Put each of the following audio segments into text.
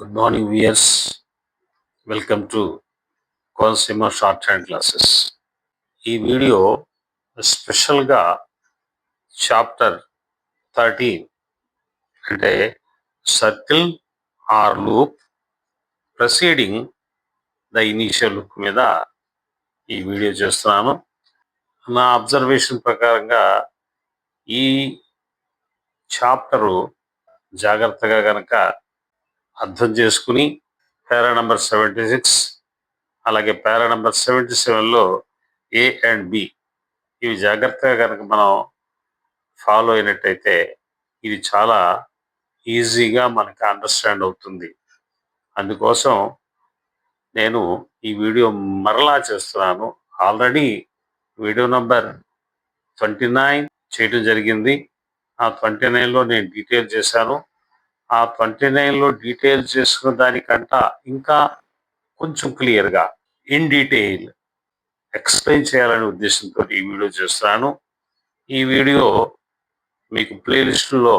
Good morning viewers welcome to Konaseema shorthand classes ఈ video స్పెషల్గా chapter thirteen అంటే circle or loop proceeding the initial hook మీద ఈ video చేస్తున్నాను. నా అబ్జర్వేషన్ ప్రకారంగా ఈ చాప్టరు జాగ్రత్తగా కనుక అర్థం చేసుకుని పేరా నంబర్ సెవెంటీ సిక్స్ అలాగే పేరా నంబర్ సెవెంటీ సెవెన్లో ఏ అండ్ బి ఇవి జాగ్రత్తగా కనుక మనం ఫాలో అయినట్టయితే ఇది చాలా ఈజీగా మనకు అండర్స్టాండ్ అవుతుంది. అందుకోసం నేను ఈ వీడియో మరలా చేస్తున్నాను. Already video number twenty nine చేయడం జరిగింది. ఆ ట్వంటీ నైన్లో నేను డీటెయిల్ చేశాను. ఆ ట్వంటీ నైన్లో డీటెయిల్ చేసుకున్న దానికంట ఇంకా కొంచెం క్లియర్గా ఇన్ డీటెయిల్ ఎక్స్ప్లెయిన్ చేయాలనే ఉద్దేశంతో ఈ వీడియో చేస్తున్నాను. ఈ వీడియో మీకు ప్లేలిస్టులో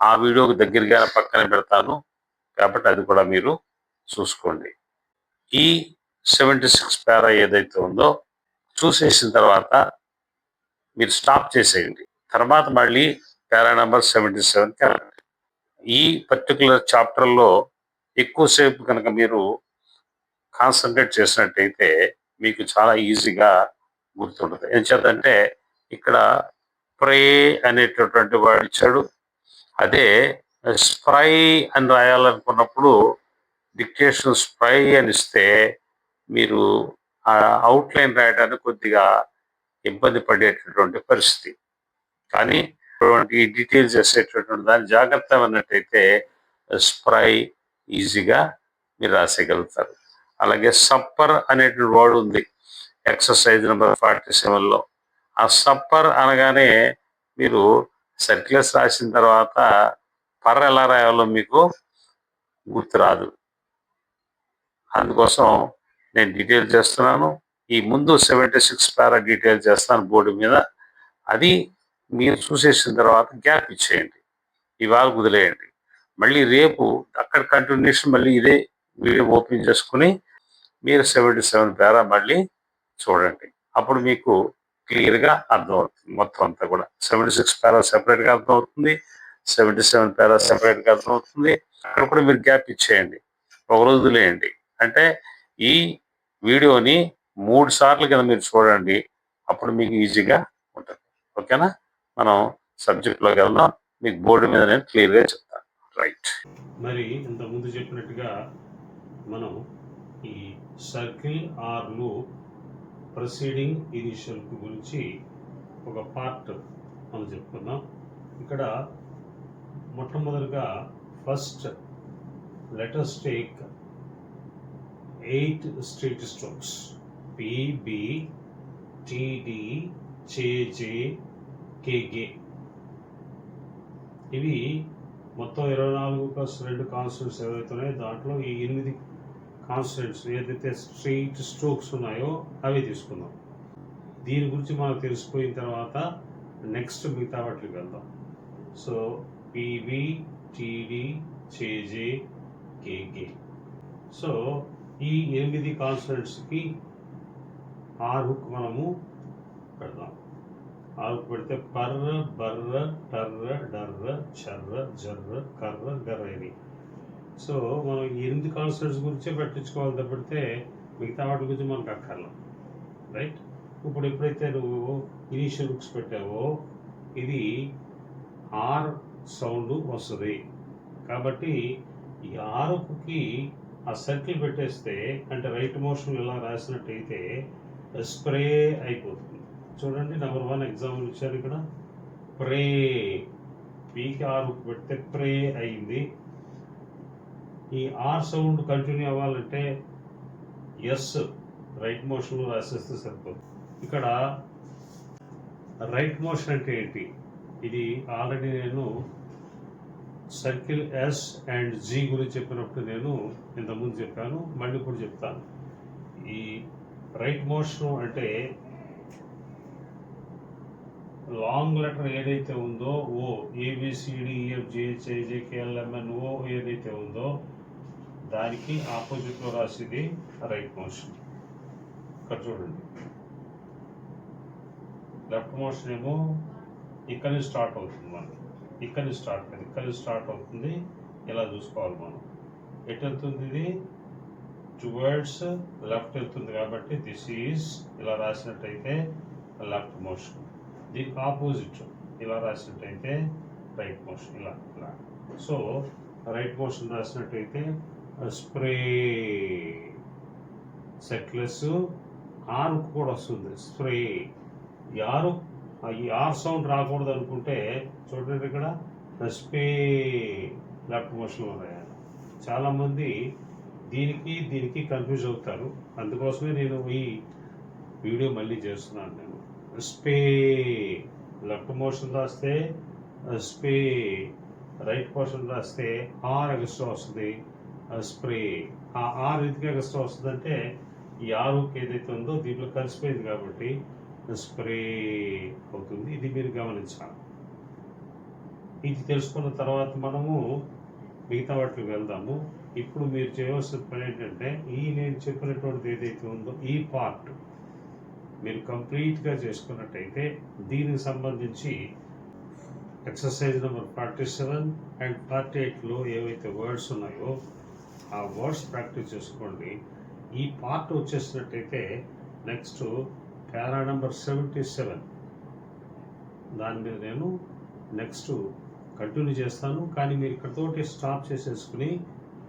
ఆ వీడియోకి దగ్గరగా పక్కన పెడతాను. కాబట్టి అది కూడా మీరు చూసుకోండి. ఈ సెవెంటీ సిక్స్ పారా ఏదైతే ఉందో చూసేసిన తర్వాత మీరు స్టాప్ చేసేయండి. తర్వాత మళ్ళీ పారా నెంబర్ సెవెంటీ సెవెన్కి ఈ పర్టికులర్ చాప్టర్లో ఎక్కువసేపు కనుక మీరు కాన్సన్ట్రేట్ చేసినట్టయితే మీకు చాలా ఈజీగా గుర్తుంటుంది. ఏం చేద్దంటే ఇక్కడ ప్రే అనేటటువంటి వాడు ఇచ్చాడు. అదే స్ప్రై అని రాయాలనుకున్నప్పుడు డిక్టేషన్ స్ప్రై అని ఇస్తే మీరు ఆ అవుట్లైన్ రాయడానికి కొద్దిగా ఇబ్బంది పడేటటువంటి పరిస్థితి. కానీ ఇటువంటి డీటెయిల్స్ చేసేటటువంటి దాన్ని జాగ్రత్త అన్నట్టయితే స్ప్రై ఈజీగా మీరు రాసేయగలుగుతారు. అలాగే సప్పర్ అనేటువంటి వర్డ్ ఉంది ఎక్సర్సైజ్ నెంబర్ ఫార్టీ సెవెన్లో ఆ సప్పర్ అనగానే మీరు సర్క్యులర్స్ రాసిన తర్వాత పర్ ఎలా రాయాలో మీకు గుర్తు రాదు. అందుకోసం నేను డీటెయిల్ చేస్తున్నాను. ఈ ముందు సెవెంటీ సిక్స్ పారా డీటెయిల్ చేస్తాను బోర్డు మీద. అది మీరు చూసేసిన తర్వాత గ్యాప్ ఇచ్చేయండి. ఇవాళ వదిలేయండి. మళ్ళీ రేపు అక్కడ కంటిన్యూషన్ మళ్ళీ ఇదే వీడియో ఓపెన్ చేసుకుని మీరు సెవెంటీ సెవెన్ పేరా మళ్ళీ చూడండి. అప్పుడు మీకు క్లియర్గా అర్థమవుతుంది మొత్తం అంతా కూడా. సెవెంటీ సిక్స్ పేరా సెపరేట్గా అర్థమవుతుంది. సెవెంటీ సెవెన్ పేరా సెపరేట్గా అర్థమవుతుంది. అక్కడ కూడా మీరు గ్యాప్ ఇచ్చేయండి. ఒక రోజు వదిలేయండి. అంటే ఈ వీడియోని మూడు సార్లు కింద మీరు చూడండి. అప్పుడు మీకు ఈజీగా ఉంటుంది. ఓకేనా? మనం సబ్జెక్ట్లోకి వెళ్దాం. మీకు బోర్డు మీద నేను క్లియర్గా చెప్తాను రైట్ మరి ఇంత ముందు చెప్పినట్టుగా మనం ఈ circle or loop proceeding initial గురించి ఒక పార్ట్ మనం చెప్పుకుందాం. ఇక్కడ మొట్టమొదటిగా first letters take eight street strokes PB TD CH J KK ఇవి మొత్తం ఇరవై నాలుగు ప్లస్ రెండు కాన్స్టెంట్స్ ఏవైతున్నాయో దాంట్లో ఈ ఎనిమిది కాన్స్టెంట్స్ ఏదైతే స్ట్రీట్ స్ట్రోక్స్ ఉన్నాయో అవి తీసుకుందాం. దీని గురించి మనం తెలిసిపోయిన తర్వాత నెక్స్ట్ మిగతా వాటికి వెళ్దాం. So PV TD CH J KK so ఈ ఎనిమిది కాన్స్టెంట్స్కి ఆర్ హుక్ మనము పెడదాం. ఆకు పెడితే పర్ర బర్ర టర్ర డర్ర చర్ర జర్ర కర్ర గర్ర ఇది సో మనం ఎనిమిది కాన్సర్ట్స్ గురించే పెట్టించుకోవాలి తప్పితే మిగతా వాటి గురించి మనకు అక్కర్లా రైట్ ఇప్పుడు ఎప్పుడైతే నువ్వు ఇనీషియల్ బుక్స్ పెట్టావో ఇది ఆర్ సౌండ్ వస్తుంది. కాబట్టి ఈ ఆరుకి ఆ సర్కిల్ పెట్టేస్తే అంటే రైట్ మోషన్ ఇలా రాసినట్టయితే స్ప్రే అయిపోతుంది. చూడండి నెంబర్ వన్ ఎగ్జాంపుల్ ఇచ్చారు ఇక్కడ. ప్రే పీకి ఆర్ పెడితే ప్రే అయింది. ఈ ఆర్ సౌండ్ కంటిన్యూ అవ్వాలంటే ఎస్ రైట్ మోషన్ రాసేస్తే సరిపోతుంది. ఇక్కడ రైట్ మోషన్ అంటే ఏంటి? ఇది ఆల్రెడీ నేను సర్కిల్ ఎస్ అండ్ జీ గురించి చెప్పినప్పుడు నేను ఇంతకుముందు చెప్పాను మళ్ళీ ఇప్పుడు చెప్తాను. ఈ రైట్ మోషన్ అంటే లాంగ్ లెటర్ ఏదైతే ఉందో ఓ ఏబిసిడిఎఫ్ జేహెచ్ఐజేకేఎల్ఎంఎన్ ఓ ఏదైతే ఉందో దానికి ఆపోజిట్లో రాసేది రైట్ మోషన్. ఇక్కడ చూడండి. లెఫ్ట్ మోషన్ ఏమో ఇక్కడ నుంచి స్టార్ట్ అవుతుంది మనకి. ఇక్కడ నుంచి స్టార్ట్ కాదు ఇక్కడ నుంచి స్టార్ట్ అవుతుంది. ఇలా చూసుకోవాలి మనం. ఎటు వెళ్తుంది ఇది? టువర్డ్స్ లెఫ్ట్ వెళ్తుంది కాబట్టి దిస్ ఈజ్ ఇలా రాసినట్టయితే లెఫ్ట్ మోషన్. దీనికి ఆపోజిట్ ఇలా రాసినట్టయితే రైట్ మోషన్ ఇలా ఇలా. సో రైట్ మోషన్ రాసినట్టయితే స్ప్రే సెట్లెస్ ఆర్ కూడా వస్తుంది. స్ప్రే యారు ఆరు ఈ ఆర్ సౌండ్ రాకూడదు అనుకుంటే చూడండి ఇక్కడ స్ప్రే లెఫ్ట్ మోషన్లో రాయాలి. చాలామంది దీనికి దీనికి కన్ఫ్యూజ్ అవుతారు. అందుకోసమే నేను ఈ వీడియో మళ్ళీ చేస్తున్నాను నేను. స్పీ లెఫ్ట్ మోషన్ రాస్తే స్పీ రైట్ మోషన్ రాస్తే ఆర్ ఎగస్ట్రా వస్తుంది. స్ప్రే ఆ ఆర్ ఎందుకు ఎగస్ట్రా వస్తుందంటే ఈ ఆరుకి ఏదైతే ఉందో దీంట్లో కలిసిపోయింది కాబట్టి స్ప్రే అవుతుంది. ఇది మీరు గమనించాలి. ఇది తెలుసుకున్న తర్వాత మనము మిగతా వాటికి వెళ్దాము. ఇప్పుడు మీరు చేయవలసిన పని ఏంటంటే ఈ నేను చెప్పినటువంటిది ఏదైతే ఉందో ఈ పార్ట్ మీరు కంప్లీట్గా చేసుకున్నట్టయితే దీనికి సంబంధించి exercise number forty seven and forty ఎయిట్లో ఏవైతే వర్డ్స్ ఉన్నాయో ఆ వర్డ్స్ ప్రాక్టీస్ చేసుకోండి. ఈ part వచ్చేసినట్టయితే next para number seventy seven. దాని మీద నేను నెక్స్ట్ కంటిన్యూ చేస్తాను. కానీ మీరు ఇక్కడతోటి స్టాప్ చేసేసుకుని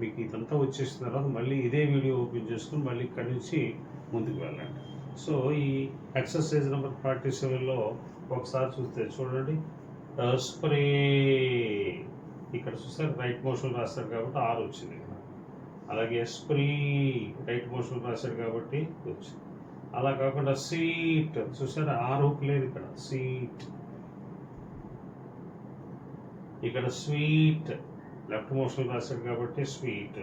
మీకు ఇదంతా వచ్చేసిన తర్వాత మళ్ళీ ఇదే వీడియో ఓపెన్ చేసుకుని మళ్ళీ ఇక్కడి నుంచి ముందుకు వెళ్ళండి. సో ఈ ఎక్సర్సైజ్ నెంబర్ ఫార్టీ సెవెన్లో ఒకసారి చూస్తే చూడండి. స్ప్రే. ఇక్కడ చూస్తే రైట్ మోషన్ రాస్తారు కాబట్టి ఆరు వచ్చింది. ఇక్కడ అలాగే స్ప్రీ. రైట్ మోషన్ రాశారు కాబట్టి వచ్చింది. అలా కాకుండా సీట్ చూసారా ఆరు లేదు ఇక్కడ. సీట్ ఇక్కడ స్వీట్ లెఫ్ట్ మోషన్ రాశాడు కాబట్టి స్వీట్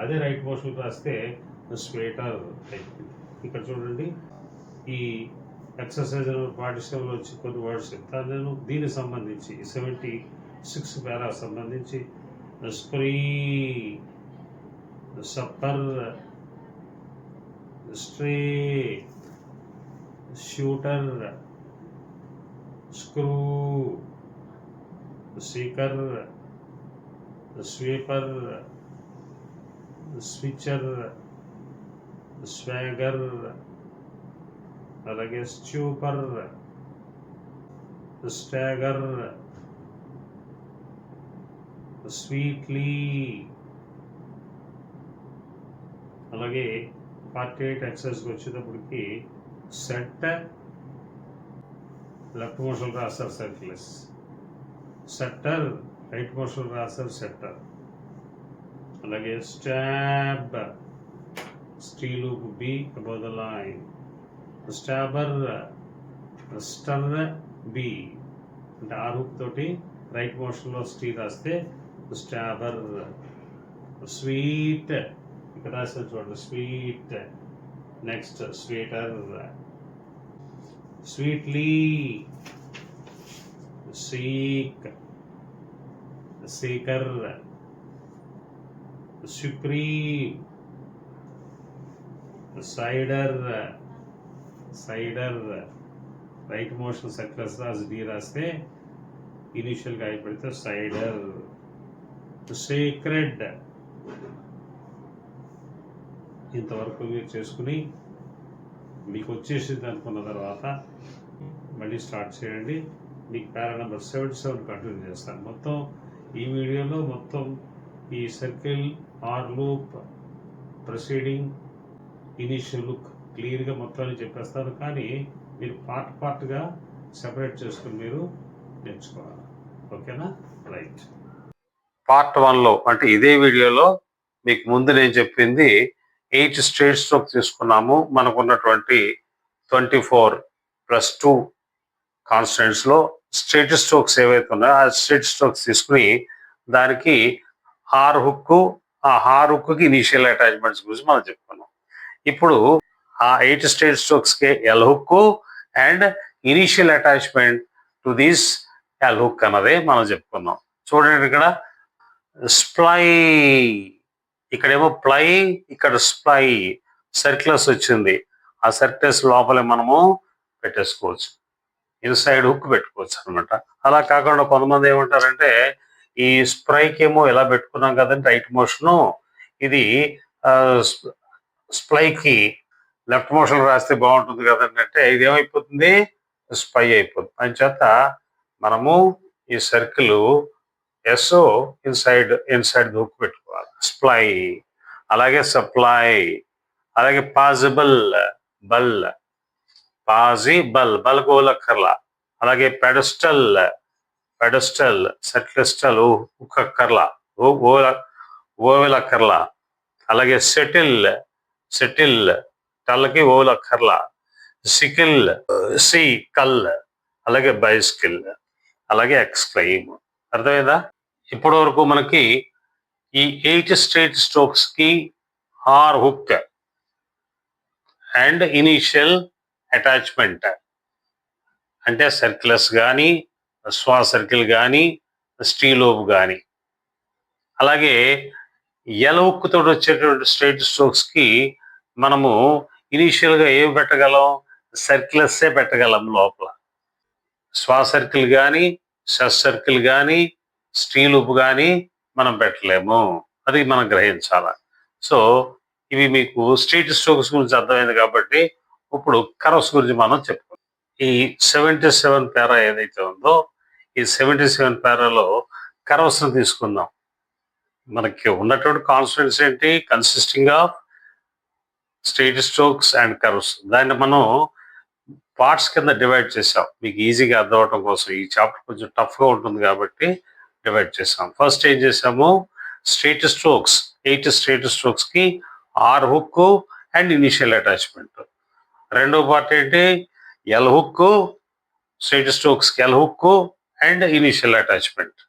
అదే రైట్ మోషన్ రాస్తే స్వేటర్. అయిపోయింది ఇక్కడ చూడండి. ఈ ఎక్సర్సైజ్ పాఠశాలలో వచ్చి కొన్ని వర్డ్స్ చెప్తాను నేను దీనికి సంబంధించి సెవెంటీ సిక్స్ పేరా సంబంధించి spree supper stray shooter screw seeker sweeper switcher swagger అలాగే స్ట్యూపర్ స్టాగర్ స్వీట్లీ అలాగే ఫార్టీ ఎయిట్ ఎక్సైజ్కి వచ్చేటప్పటికి సెట్ లెఫ్ట్ మోషన్ రాస్తారు సర్క్లెస్. సెట్టర్ రైట్ మోషన్ రాస్తారు సెట్టర్. అలాగే stab steel B above the line. Stabber stir B అంటే ఆ రూప్ తోటి రైట్ మోషన్లో స్టీ రాస్తే స్టాబర్ స్వీట్ ఇక్కడ రాసిన చూడండి sweet. Next sweater. Sweetly. Seek. Seeker. Supreme. Cider. Cider right motion success రాసి డి రాస్తే ఇనిషియల్గా అయిపోతే సైడర్. సీక్రెడ్ ఇంతవరకు మీరు చేసుకుని మీకు వచ్చేసింది అనుకున్న తర్వాత మళ్ళీ స్టార్ట్ చేయండి. మీకు para number seventy seven continue చేస్తాను మొత్తం ఈ వీడియోలో మొత్తం ఈ circle or loop proceeding initial hook క్లియర్గా మొత్తాన్ని చెప్పేస్తాను కానీ మీరు పార్ట్ పార్ట్గా సెపరేట్ చేసుకుని మీరు నేర్చుకోవాలి. ఓకేనా? రైట్. పార్ట్ వన్లో అంటే ఇదే వీడియోలో మీకు ముందు నేను చెప్పింది ఎయిట్ స్టేట్స్లో స్ట్రోక్ తీసుకున్నాము. మనకున్నటువంటి ట్వంటీ ఫోర్ ప్లస్ టూ కాన్స్టెంట్స్లో స్ట్రేట్ స్ట్రోక్స్ ఏవైతే ఉన్నాయో ఆ స్ట్రేట్ స్ట్రోక్స్ తీసుకుని దానికి హార్ హుక్ ఆ హార్ హుక్కి ఇనీషియల్ అటాచ్మెంట్స్ గురించి మనం చెప్పుకున్నాం. ఇప్పుడు ఆ eight straight స్ట్రోక్స్కే L hook and initial attachment to this L hook అన్నదే మనం చెప్పుకున్నాం. చూడండి ఇక్కడ. స్ప్లై. ఇక్కడేమో ప్లై ఇక్కడ స్ప్లై సర్క్యులర్స్ వచ్చింది. ఆ సర్క్యులర్స్ లోపలే మనము పెట్టేసుకోవచ్చు. ఇన్సైడ్ హుక్ పెట్టుకోవచ్చు అనమాట అలా కాకుండా కొంతమంది ఏమంటారంటే ఈ స్ప్రైకి ఏమో ఎలా పెట్టుకున్నాం కదండి రైట్ మోషన్. ఇది స్ప్లైకి లెఫ్ట్ మోషన్ రాస్తే బాగుంటుంది కదండి అంటే ఇది ఏమైపోతుంది? స్పై అయిపోతుంది. అని చేత మనము ఈ circle S inside inside hook పెట్టుకోవాలి. స్ప్లై అలాగే సప్లై అలాగే పాజిబుల్ బల్ పాజి బల్ బల్ గోలక్కర్లా అలాగే పెడస్టల్ పెడస్టల్ సెటిలిస్టల్ ఉక్కర్లా ఓ ఓవెలక్కర్లా. అలాగే సెటిల్ సెటిల్ కళ్ళకి టల్లకి అక్కర్లా సికిల్ సి కల్ అలాగే బైస్కిల్ అలాగే ఎక్స్క్లైమ్ అర్థమైందా? ఇప్పటి వరకు మనకి ఈ eight straight స్ట్రోక్స్కి R hook and initial attachment. అంటే సర్కిలస్ కానీ స్వా సర్కిల్ కానీ స్టీలోబ్ కానీ అలాగే ఎలవుక్కుతో వచ్చేటువంటి స్ట్రేట్ స్ట్రోక్స్కి మనము ఇనీషియల్గా ఏం పెట్టగలం? సర్కిల్సే పెట్టగలం లోపల. స్వా సర్కిల్ కానీ షస్ సర్కిల్ కానీ స్టీల్ ఉప్పు కానీ మనం పెట్టలేము. అది మనం గ్రహించాలి. సో ఇవి మీకు స్ట్రీట్ స్ట్రోక్స్ గురించి అర్థమైంది కాబట్టి ఇప్పుడు కరవ్స్ గురించి మనం చెప్పుకుందాం. ఈ సెవెంటీ సెవెన్ పేరా ఏదైతే ఉందో ఈ సెవెంటీ సెవెన్ పేరాలో కరవ్స్ తీసుకుందాం. మనకి ఉన్నటువంటి కాన్స్టెంట్స్ ఏంటి? Consisting of straight strokes and curves. దాన్ని మనం పార్ట్స్ కింద డివైడ్ చేసాం మీకు ఈజీగా అర్థమవటం కోసం ఈ చాప్టర్ కొంచెం టఫ్గా ఉంటుంది కాబట్టి డివైడ్ చేసాం ఫస్ట్ ఏం చేసాము straight strokes eight straight స్ట్రోక్స్కి R hook and initial attachment. రెండో పార్ట్ ఏంటి? L hook straight strokes L hook and initial attachment.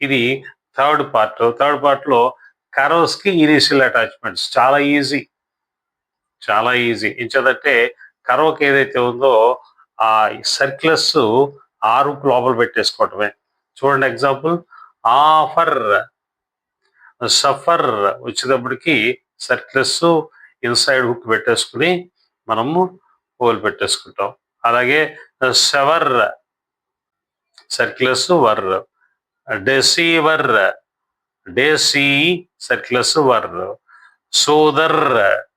ఇది థర్డ్ పార్ట్. థర్డ్ పార్ట్లో కరోస్కి ఇనిషియల్ అటాచ్మెంట్స్. చాలా ఈజీ. చాలా ఈజీ ఇంచదంటే కర్వకి ఏదైతే ఉందో ఆ సర్క్యులస్ ఆరు లోపల పెట్టేసుకోవటమే. చూడండి ఎగ్జాంపుల్ ఆఫర్. సఫర్ వచ్చేటప్పటికి సర్క్యులస్ ఇన్సైడ్ హుక్ పెట్టేసుకుని మనము హోల్ పెట్టేసుకుంటాం. అలాగే సెవర్ సర్క్యులస్ వర్ డెసీవర్ డేసీ సర్క్యులస్ వర్ సోదర్.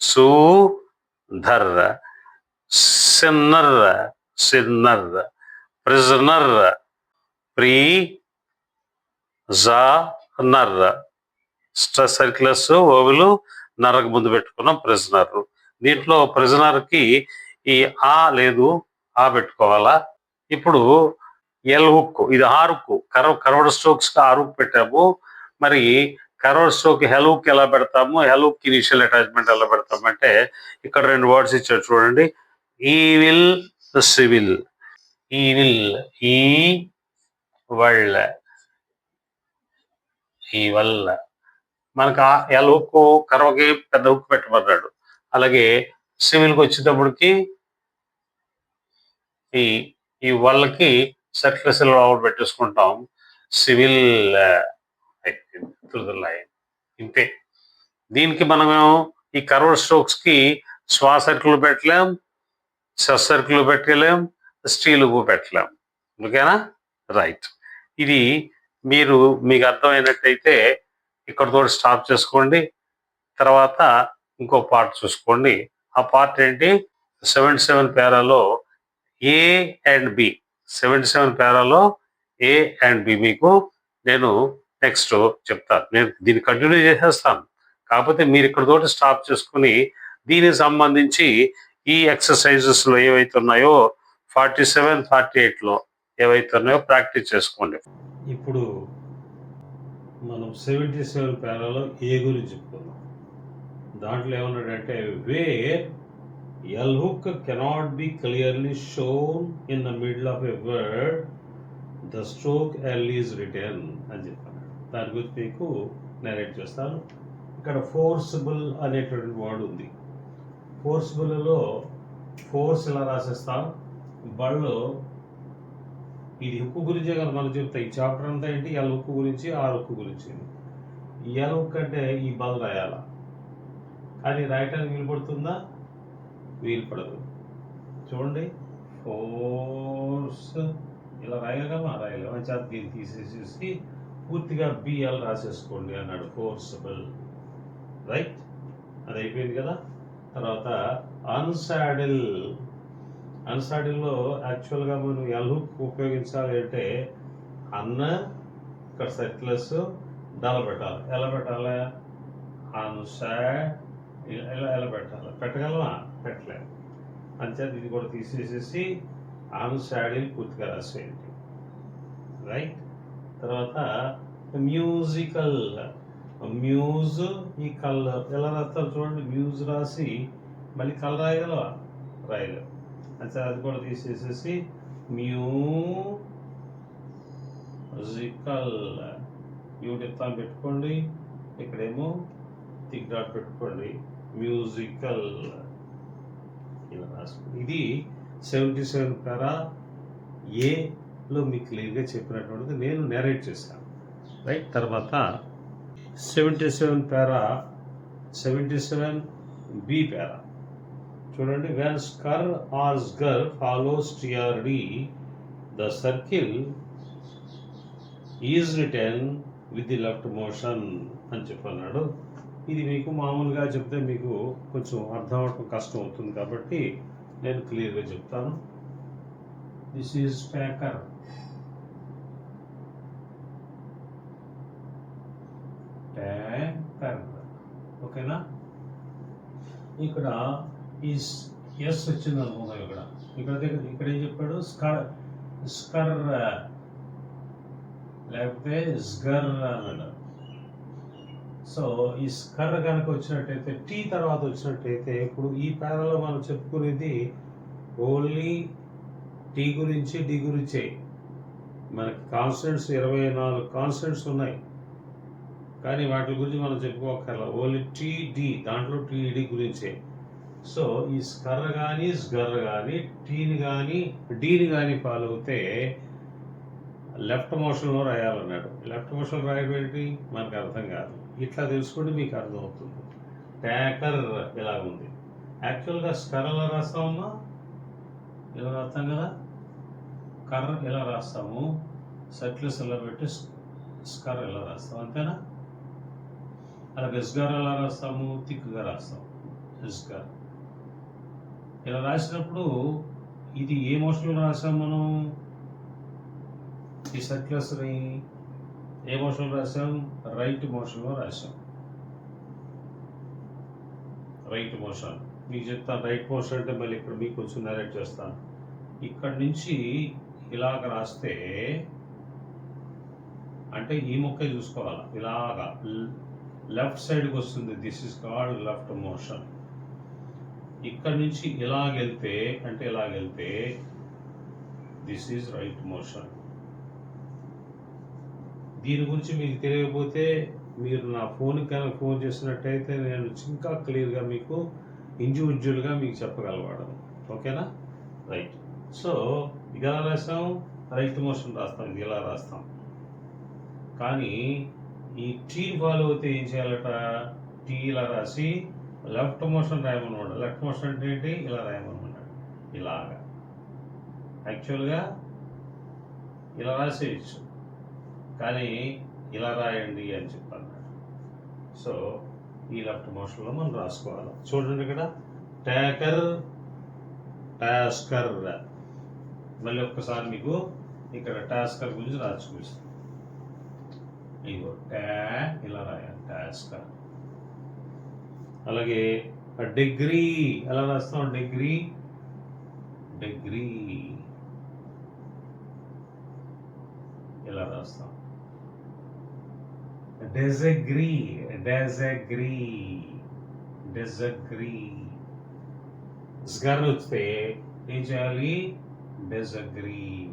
సుధర్ సిన్నర్ సిన్నర్ ప్రిజనర్ర ప్రీ నర్ స్ట్రెస్ సర్క్యులర్స్ ఓవులు నరకు ముందు పెట్టుకున్నాం ప్రిజనర్ దీంట్లో ప్రిజనర్కి ఈ ఆ లేదు ఆ పెట్టుకోవాలా? ఇప్పుడు ఎల్ హుక్ ఇది ఆరుక్కు. హుక్ కరవ స్ట్రోక్స్ ఆరుక్కు పెట్టాము. మరి కరవడ స్ట్రోక్ హెలూక్ ఎలా పెడతాము? హెల్ ఇనిషియల్ అటాచ్మెంట్ ఎలా పెడతాము? అంటే ఇక్కడ రెండు వర్డ్స్ ఇచ్చారు చూడండి. ఈ విల్ సివిల్. ఈ విల్ ఈ వళ్ళ. ఈ వల్ల. మనకు ఆ ఎల్ కరోకి కరవకి పెద్ద హుక్ పెట్టబడ్డాడు. అలాగే సివిల్కి వచ్చేటప్పటికి ఈ ఈ వాళ్ళకి సర్క్యులస్ అవుట్ పెట్టేసుకుంటాం. సివిల్. లైన్ ఇంతే. దీనికి మనం ఈ కర్వ్ స్ట్రోక్స్కి శ్వాస సర్కిల్ పెట్టలేం సస్ సర్కిల్ పెట్టలేం స్టీల్ పెట్టలేం. ఓకేనా? రైట్. ఇది మీరు మీకు అర్థమైనట్టయితే ఇక్కడతో స్టాప్ చేసుకోండి. తర్వాత ఇంకో పార్ట్ చూసుకోండి. ఆ పార్ట్ ఏంటి? Seventy seven పేరాలో A and B. Seventy seven పేరాలో A and B. మీకు నేను నెక్స్ట్ చెప్తాను నేను దీన్ని కంటిన్యూ చేసేస్తాను. కాకపోతే మీరు ఇక్కడ తోటి స్టాప్ చేసుకుని దీనికి సంబంధించి ఈ ఎక్సర్సైజెస్లో ఏవైతే ఉన్నాయో ఫార్టీ సెవెన్ ఫార్టీ ఎయిట్లో ఏవైతే ఉన్నాయో ప్రాక్టీస్ చేసుకోండి. ఇప్పుడు మనం సెవెంటీ సెవెన్ పేరాలో ఏ గురించి చెప్పుకున్నాం దాంట్లో ఏమన్నాడంటే way L hook cannot be clearly shown in the middle of a word the stroke L is written అని చెప్పాను దాని గురించి మీకు నేరేట్ చేస్తాను. ఇక్కడ ఫోర్సిబుల్ అనేటువంటి వర్డ్ ఉంది. ఫోర్సిబుల్లో ఫోర్స్ ఇలా రాసేస్తాం? బళ్ళు ఇది హుక్కు గురించే కదా మనం చెప్తా. ఈ చాప్టర్ అంతా ఏంటి? ఆ హుక్కు గురించి ఆరు హుక్కు గురించి. ఎల్ అంటే ఈ బల్ రాయాల. కానీ రాయటానికి వీలు పడుతుందా వీలు పడదు చూడండి. ఫోర్స్ ఇలా రాయగలమా రాయగలమా చేత దీన్ని తీసేసేసి పూర్తిగా బిఎల్ రాసేసుకోండి అన్నాడు. కోర్సబుల్ రైట్ అది అయిపోయింది కదా? తర్వాత అన్సాడిల్ అన్సాడిల్లో యాక్చువల్గా మనం ఎల్హుక్ ఉపయోగించాలి అంటే అన్న ఇక్కడ సెట్లెస్ డల పెట్టాలి. ఎలా పెట్టాలి? అన్సాడ్ ఎలా ఎలా పెట్టాలి? పెట్టగలమా? పెట్టలే. అంచేత ఇది కూడా తీసేసేసి అన్సాడిల్ పూర్తిగా రాసేయండి. రైట్ తర్వాత మ్యూజికల్ మ్యూజ్ ఈ కలర్ ఎలా రాస్తారు చూడండి. మ్యూజ్ రాసి మళ్ళీ కలర్ రాయగలవా? రాయలేవు. అంటే అది కూడా తీసేసేసి మ్యూజికల్ యూటిప్తాన్ పెట్టుకోండి. ఇక్కడేమో థిక్ డాట్ పెట్టుకోండి. మ్యూజికల్ ఇలా రాసుకోండి. ఇది సెవెంటీ సెవెన్ పేరా లో మీకు క్లియర్గా చెప్పినటువంటిది నేను నెరేట్ చేశాను. రైట్ తర్వాత seventy seven para seventy seven B para చూడండి when SKR or SGR follows TRD the circle is written with the left motion అని చెప్పన్నాడు. ఇది మీకు మామూలుగా చెప్తే మీకు కొంచెం అర్థం అవడం కష్టం అవుతుంది కాబట్టి నేను క్లియర్గా చెప్తాను. దిస్ ఈజ్ ప్యాకర్ ట్యాంకర్ ఓకేనా? ఇక్కడ ఈ ఎస్ వచ్చింది అనుకుందాం ఇక్కడ. ఇక్కడ దగ్గర ఇక్కడ ఏం చెప్పాడు? స్కర్ స్కర్ లేకపోతే స్గర్ అన్నాడు. సో ఈ స్కర్ కనుక వచ్చినట్టయితే టీ తర్వాత వచ్చినట్టయితే ఇప్పుడు ఈ పేరలో మనం చెప్పుకునేది ఓన్లీ టీ గురించి డి గురించే. మనకి కాన్స్టెంట్స్ ఇరవై నాలుగు కాన్స్టెంట్స్ ఉన్నాయి. కానీ వాటి గురించి మనం చెప్పుకోకర్ల ఓన్లీ టీడీ దాంట్లో టీడీ గురించే. సో ఈ స్కర్ర కానీ స్గర్ర కానీ టీని కానీ డీని కానీ ఫాలో అవుతే లెఫ్ట్ మోషన్లో రాయాలన్నాడు. లెఫ్ట్ మోషన్ రాయడం ఏంటి? మనకు అర్థం కాదు. ఇట్లా తెలుసుకుంటే మీకు అర్థమవుతుంది. ట్యాకర్ ఇలా ఉంది యాక్చువల్గా స్కర్ ఎలా రాస్తామమ్మా? ఇలా రాస్తాం కదా? కర్ర ఎలా రాస్తాము? సర్క్లెస్ ఇలా పెట్టి స్కర్ ఎలా రాస్తాం? అంతేనా? అలా ఎస్గార్ ఎలా రాస్తాము థిక్గా రాస్తాం. ఎస్గార్ ఇలా రాసినప్పుడు ఇది ఏ మోషన్లో రాసాం మనం? ఈ సర్క్యులర్స్ని ఏ మోషన్లో రాసాం? రైట్ మోషన్లో రాసాం. Right motion. మీకు చెప్తాను రైట్ మోషన్ అంటే మళ్ళీ ఇక్కడ మీకు కొంచెం నరేట్ చేస్తాను. ఇక్కడ నుంచి ఇలాగ రాస్తే అంటే ఈ మొక్క చూసుకోవాలి? ఇలాగా లెఫ్ట్ సైడ్కి వస్తుంది. This is called left motion. ఇక్కడ నుంచి ఇలాగెళ్తే అంటే ఇలాగెళ్తే దిస్ ఈజ్ రైట్ మోషన్. దీని గురించి మీకు తెలియకపోతే మీరు నా ఫోన్కి కనుక ఫోన్ చేసినట్టయితే నేను ఇంకా క్లియర్గా మీకు ఇండివిజువల్గా మీకు చెప్పగలవాడు. ఓకేనా? రైట్. సో ఇది ఎలా రాస్తాం రైట్ మోషన్ రాస్తాం. ఇది ఇలా రాస్తాం? కానీ ఈ టీ ఫాలో అయితే ఏం చేయాలట? టీ ఇలా రాసి లెఫ్ట్ మోషన్ రాయమన్నాడు లెఫ్ట్ మోషన్ అంటే ఏంటి? ఇలా రాయమన్నాడు ఇలాగా. యాక్చువల్గా ఇలా రాసేయచ్చు. కానీ ఇలా రాయండి అని చెప్పన్నాడు సో ఈ లెఫ్ట్ మోషన్లో మనం రాసుకోవాలి. చూడండి ఇక్కడ. ట్యాకర్ టాస్కర్ మళ్ళీ ఒక్కసారి మీకు ఇక్కడ టాస్కర్ గురించి రాసి చూపిస్తాను. ఇగో ట్యా ఇలా రాయాలి. టాస్కర్ అలాగే డిగ్రీ ఎలా రాస్తాం? డిగ్రీ డిగ్రీ ఇలా రాస్తాం. డిజగ్రీ డిజగ్రీ డిజగ్రీ స్గర్ వస్తే ఏం చేయాలి? డిజగ్రీ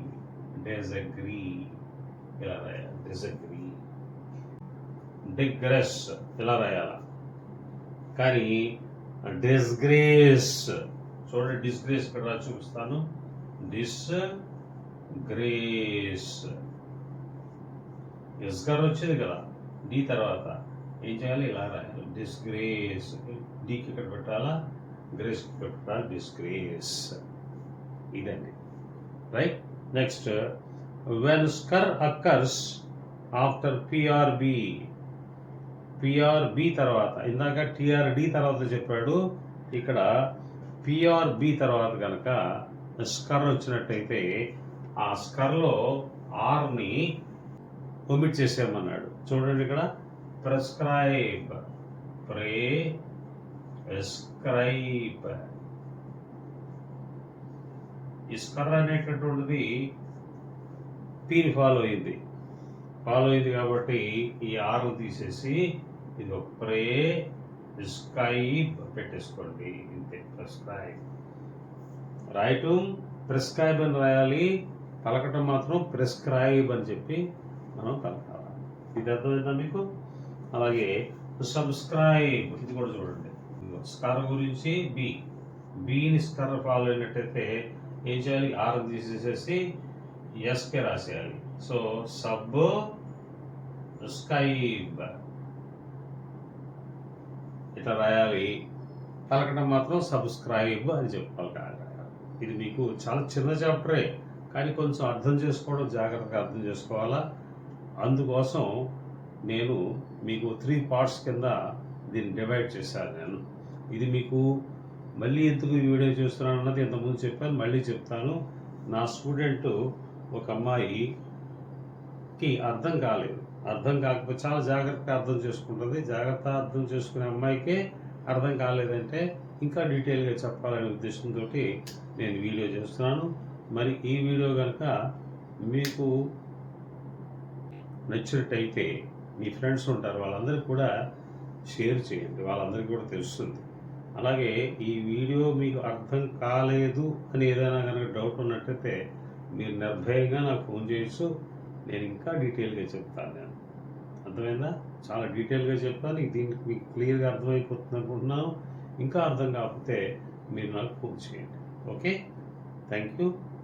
డిజగ్రీ ఇలా రాయాలి. డిజగ్రీ డిగ్రెస్ ఇలా రాయాలా. కానీ డిస్గ్రేస్ చూడండి డిస్గ్రేస్ ఇక్కడ రా చూపిస్తాను. డిస్ గ్రేస్ ఎస్ వచ్చేది వచ్చింది కదా డి తర్వాత. ఏం చేయాలి? ఇలా రాయాలి. డిస్గ్రేస్. డీకి ఇక్కడ పెట్టాలా? గ్రేస్ ఇక్కడ పెట్టాలి? డిస్గ్రేస్. ఇదండి. Right? Next. When స్కర్ occurs after PRB PRB తర్వాత. ఇందాక టిఆర్డి తర్వాత చెప్పాడు. ఇక్కడ పిఆర్బి తర్వాత కనుక స్కర్ వచ్చినట్టయితే ఆ స్కర్లో ఆర్ని ఒమిట్ చేసేయమన్నాడు. చూడండి ఇక్కడ. ప్రెస్క్రైబ్ ప్రే ఎస్క్రైబ్ ఇస్కర్ అనేటటువంటిది పీని ఫాలో అయింది. ఫాలో అయింది కాబట్టి ఈ ఆరు తీసేసి ఇది ఒక ప్రే ప్రిస్క్రైబ్ పెట్టేసుకోండి. ఇంతే ప్రిస్క్రైబ్. రాయటం ప్రిస్క్రైబ్ అని రాయాలి. పలకటం మాత్రం ప్రిస్క్రైబ్ అని చెప్పి మనం పలకాలి. ఇది అర్థమైందా మీకు? అలాగే సబ్స్క్రైబ్ ఇది కూడా చూడండి. స్కర్ గురించి బి బీని స్కర్ ఫాలో అయినట్టయితే ఏం చేయాలి? ఆర్ తీసేసేసి ఎస్కే రాసేయాలి. సో సబ్ స్కైబ్ ఇట్లా రాయాలి. పలకడం మాత్రం సబ్స్క్రైబ్ అని చెప్పాలి ఇది మీకు చాలా చిన్న చాప్టరే కానీ కొంచెం అర్థం చేసుకోవడం జాగ్రత్తగా అర్థం చేసుకోవాలా? అందుకోసం నేను మీకు త్రీ పార్ట్స్ కింద దీన్ని డివైడ్ చేశాను నేను. ఇది మీకు మళ్ళీ ఎందుకు ఈ వీడియో చూస్తున్నాను అన్నది ఇంతకుముందు చెప్పాను మళ్ళీ చెప్తాను. నా స్టూడెంట్ ఒక అమ్మాయి అమ్మాయికి అర్థం కాలేదు. అర్థం కాకపోతే చాలా జాగ్రత్తగా అర్థం చేసుకుంటుంది. జాగ్రత్త అర్థం చేసుకునే అమ్మాయికే అర్థం కాలేదంటే ఇంకా డీటెయిల్గా చెప్పాలనే ఉద్దేశంతో నేను వీడియో చేస్తున్నాను. మరి ఈ వీడియో కనుక మీకు నచ్చినట్టయితే మీ ఫ్రెండ్స్ ఉంటారు. వాళ్ళందరికీ కూడా షేర్ చేయండి. వాళ్ళందరికీ కూడా తెలుస్తుంది. అలాగే ఈ వీడియో మీకు అర్థం కాలేదు అని ఏదైనా కనుక డౌట్ ఉన్నట్టయితే మీరు నిర్భయంగా నాకు ఫోన్ చేయొచ్చు. నేను ఇంకా డీటెయిల్గా చెప్తాను నేను. అర్థమైందా? చాలా డీటెయిల్గా చెప్తాను దీనికి మీకు క్లియర్గా అర్థమైపోతుంది అనుకుంటున్నాను. ఇంకా అర్థం కాకపోతే మీరు నాకు ఫోన్ చేయండి. ఓకే? Thank you.